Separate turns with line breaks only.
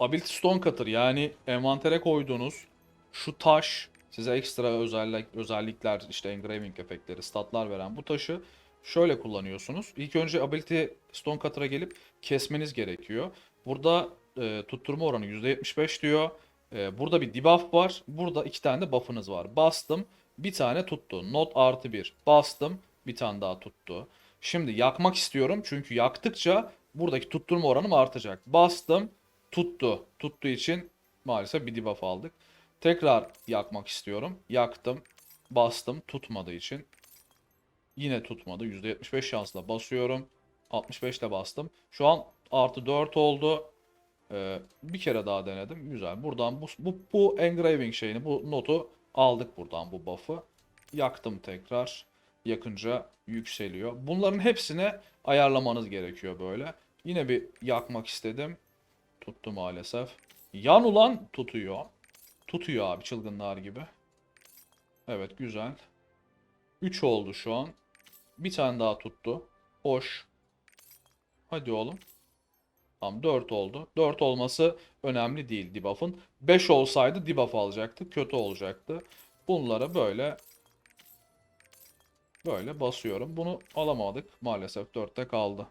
Ability Stone Cutter yani envantere koyduğunuz şu taş size ekstra özellik, özellikler işte engraving efektleri, statlar veren bu taşı şöyle kullanıyorsunuz. İlk önce Ability Stone Cutter'a gelip kesmeniz gerekiyor. Burada e, tutturma oranı %75 diyor. E, burada bir debuff var. Burada iki tane de buff'ınız var. Bastım. Bir tane tuttu. Not artı bir. Bastım. Bir tane daha tuttu. Şimdi yakmak istiyorum. Çünkü yaktıkça buradaki tutturma oranım artacak. Bastım. Tuttu. Tuttuğu için maalesef bir debuff aldık. Tekrar yakmak istiyorum. Yaktım. Bastım. Tutmadığı için. Yine tutmadı. %75 şansla basıyorum. 65 ile bastım. Şu an artı 4 oldu. Ee, bir kere daha denedim. Güzel. Buradan bu, bu, bu engraving şeyini, bu notu aldık buradan bu buff'ı. Yaktım tekrar. Yakınca yükseliyor. Bunların hepsini ayarlamanız gerekiyor böyle. Yine bir yakmak istedim. Tuttu maalesef. Yan ulan tutuyor. Tutuyor abi çılgınlar gibi. Evet güzel. 3 oldu şu an. Bir tane daha tuttu. Hoş. Hadi oğlum. Tamam 4 oldu. 4 olması önemli değil debuff'ın. 5 olsaydı debuff alacaktı. Kötü olacaktı. Bunlara böyle böyle basıyorum. Bunu alamadık. Maalesef 4'te kaldı.